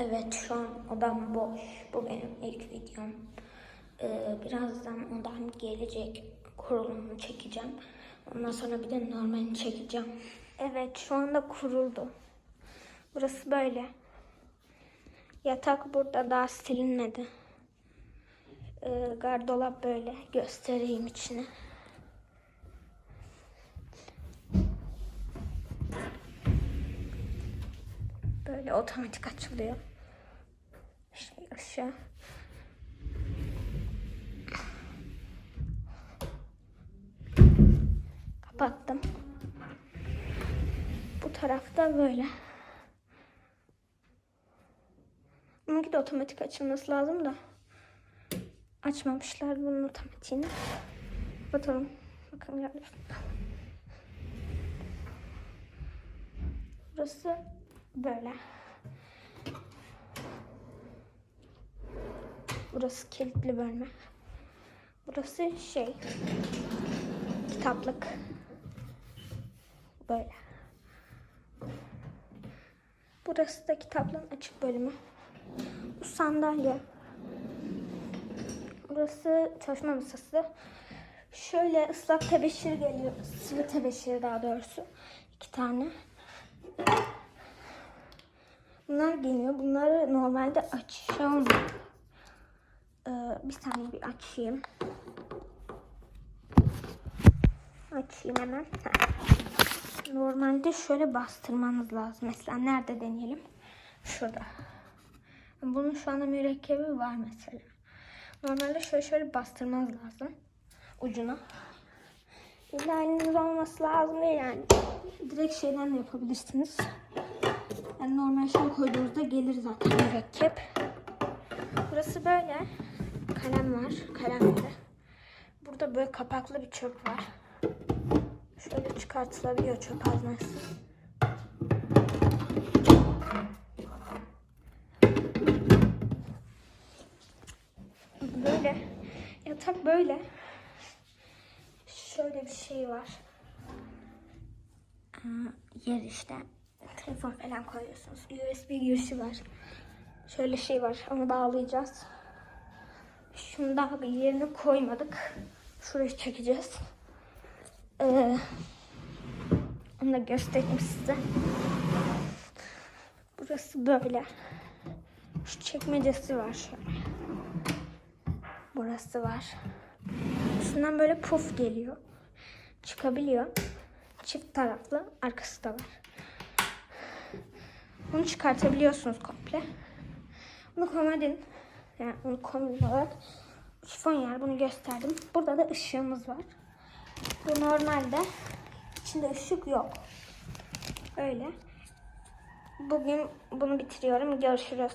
Evet şu an odam boş. Bu benim ilk videom. Ee, birazdan odam gelecek. Kurulumunu çekeceğim. Ondan sonra bir de normalini çekeceğim. Evet şu anda kuruldu. Burası böyle. Yatak burada daha silinmedi. Ee, gardolap böyle. Göstereyim içini. Böyle otomatik açılıyor. Şey aşağı. Kapattım. Bu tarafta böyle. Bununki de otomatik açılması lazım da. Açmamışlar bunun otomatiğini. Bakalım. Bakalım yani. Burası böyle. Burası kilitli bölme. Burası şey kitaplık. Böyle. Burası da kitaplığın açık bölümü. Bu sandalye. Burası çalışma masası. Şöyle ıslak tebeşir geliyor. Sıvı tebeşir daha doğrusu. iki tane. Bunlar geliyor. Bunları normalde açacağım. Ee, bir saniye bir açayım. Açayım hemen. Normalde şöyle bastırmanız lazım. Mesela nerede deneyelim? Şurada. Bunun şu anda mürekkebi var mesela. Normalde şöyle şöyle bastırmanız lazım. Ucuna. İlla olması lazım değil yani. Direkt şeyden de yapabilirsiniz. Yani normal şey koyduğunuzda gelir zaten mürekkep. Burası böyle. Kalem var. Kalemleri. Burada böyle kapaklı bir çöp var. Şöyle çıkartılabiliyor çöp haznesi. Böyle. Yatak böyle. Şöyle bir şey var. Yer işte. Telefon falan koyuyorsunuz. USB girişi var. Şöyle şey var. Onu bağlayacağız. Şunu daha bir yerine koymadık. Şurayı çekeceğiz. Ee, onu da göstereyim size. Burası böyle. Şu çekmecesi var şöyle. Burası var. Üstünden böyle puf geliyor. Çıkabiliyor. Çift taraflı. Arkası da var. Bunu çıkartabiliyorsunuz komple. Bunu komodin. Yani bunu komodin olarak şifon yer. Bunu gösterdim. Burada da ışığımız var. Bu normalde içinde ışık yok. Öyle. Bugün bunu bitiriyorum. Görüşürüz.